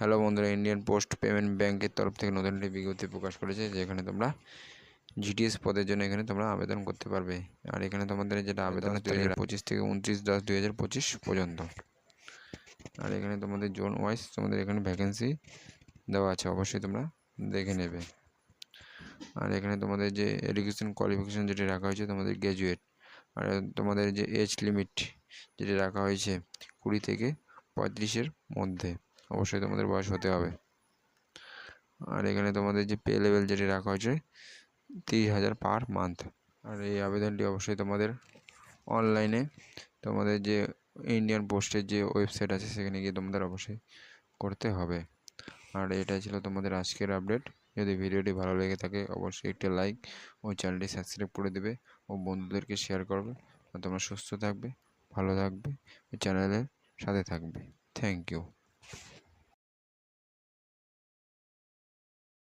Hello বন্ধুরা Indian post payment ব্যাংকের তরফ থেকে নতুন একটি বিজ্ঞপ্তি প্রকাশ করেছে যেখানে তোমরা জিটিএস পদের জন্য এখানে তোমরা আবেদন করতে পারবে। আর এখানে তোমাদের যেটা আবেদন পঁচিশ থেকে উনত্রিশ দশ দুই হাজার পঁচিশ পর্যন্ত। আর এখানে তোমাদের জোন ওয়াইজ তোমাদের এখানে ভ্যাকেন্সি দেওয়া আছে অবশ্যই তোমরা দেখে নেবে। আর এখানে তোমাদের যে এডুকেশন কোয়ালিফিকেশান যেটি রাখা হয়েছে তোমাদের গ্র্যাজুয়েট আর তোমাদের যে এজ লিমিট যেটি রাখা হয়েছে কুড়ি থেকে পঁয়ত্রিশের মধ্যে। অবশ্যই তোমাদের বয়স হতে হবে। আর এখানে তোমাদের যে পে লেভেল যেটি রাখা হয়েছে তিরিশ হাজার পার মান্থ আর এই আবেদনটি অবশ্যই তোমাদের অনলাইনে তোমাদের যে ইন্ডিয়ান পোস্টের যে ওয়েবসাইট আছে, সেখানে গিয়ে তোমাদের অবশ্যই করতে হবে। আর এটাই ছিল তোমাদের আজকের আপডেট যদি ভিডিওটি ভালো লেগে থাকে, অবশ্যই একটি লাইক ও চ্যানেলটি সাবস্ক্রাইব করে দেবে ও বন্ধুদেরকে শেয়ার করবে। তোমরা সুস্থ থাকবে, ভালো থাকবে চ্যানেলের সাথে থাকবে। Thank you